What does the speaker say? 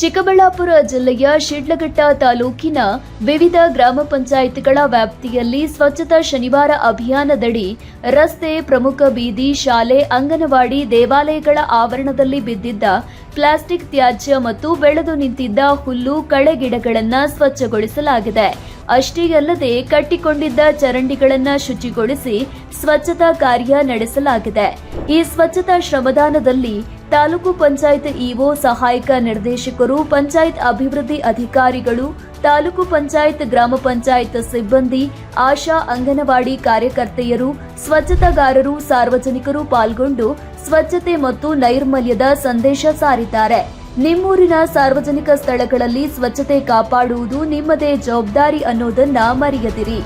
ಚಿಕ್ಕಬಳ್ಳಾಪುರ ಜಿಲ್ಲೆಯ ಶಿಡ್ಲಘಟ್ಟ ತಾಲೂಕಿನ ವಿವಿಧ ಗ್ರಾಮ ಪಂಚಾಯಿತಿಗಳ ವ್ಯಾಪ್ತಿಯಲ್ಲಿ ಸ್ವಚ್ಛತಾ ಶನಿವಾರ ಅಭಿಯಾನದಡಿ ರಸ್ತೆ ಪ್ರಮುಖ ಬೀದಿ ಶಾಲೆ, ಅಂಗನವಾಡಿ ದೇವಾಲಯಗಳ ಆವರಣದಲ್ಲಿ ಬಿದ್ದಿದ್ದ ಪ್ಲಾಸ್ಟಿಕ್ ತ್ಯಾಜ್ಯ ಮತ್ತು ಬೆಳೆದು ನಿಂತಿದ್ದ ಹುಲ್ಲು ಕಳೆಗಿಡಗಳನ್ನು ಸ್ವಚ್ಛಗೊಳಿಸಲಾಗಿದೆ. ಅಷ್ಟೇ ಅಲ್ಲದೆ ಕಟ್ಟಿಕೊಂಡಿದ್ದ ಚರಂಡಿಗಳನ್ನು ಶುಚಿಗೊಳಿಸಿ ಸ್ವಚ್ಛತಾ ಕಾರ್ಯ ನಡೆಸಲಾಗಿದೆ. ಈ ಸ್ವಚ್ಛತಾ ಶ್ರಮದಾನದಲ್ಲಿ ತಾಲೂಕು ಪಂಚಾಯತ್ ಇಒ, ಸಹಾಯಕ ನಿರ್ದೇಶಕರು, ಪಂಚಾಯತ್ ಅಭಿವೃದ್ಧಿ ಅಧಿಕಾರಿಗಳು, ತಾಲೂಕು ಪಂಚಾಯತ್, ಗ್ರಾಮ ಪಂಚಾಯತ್ ಸಿಬ್ಬಂದಿ, ಆಶಾ ಅಂಗನವಾಡಿ ಕಾರ್ಯಕರ್ತೆಯರು, ಸ್ವಚ್ಛತಾಗಾರರು, ಸಾರ್ವಜನಿಕರು ಪಾಲ್ಗೊಂಡು ಸ್ವಚ್ಛತೆ ಮತ್ತು ನೈರ್ಮಲ್ಯದ ಸಂದೇಶ ಸಾರಿದ್ದಾರೆ. ನಿಮ್ಮೂರಿನ ಸಾರ್ವಜನಿಕ ಸ್ಥಳಗಳಲ್ಲಿ ಸ್ವಚ್ಛತೆ ಕಾಪಾಡುವುದು ನಿಮ್ಮದೇ ಜವಾಬ್ದಾರಿ ಅನ್ನೋದನ್ನ ಮರೆಯದಿರಿ.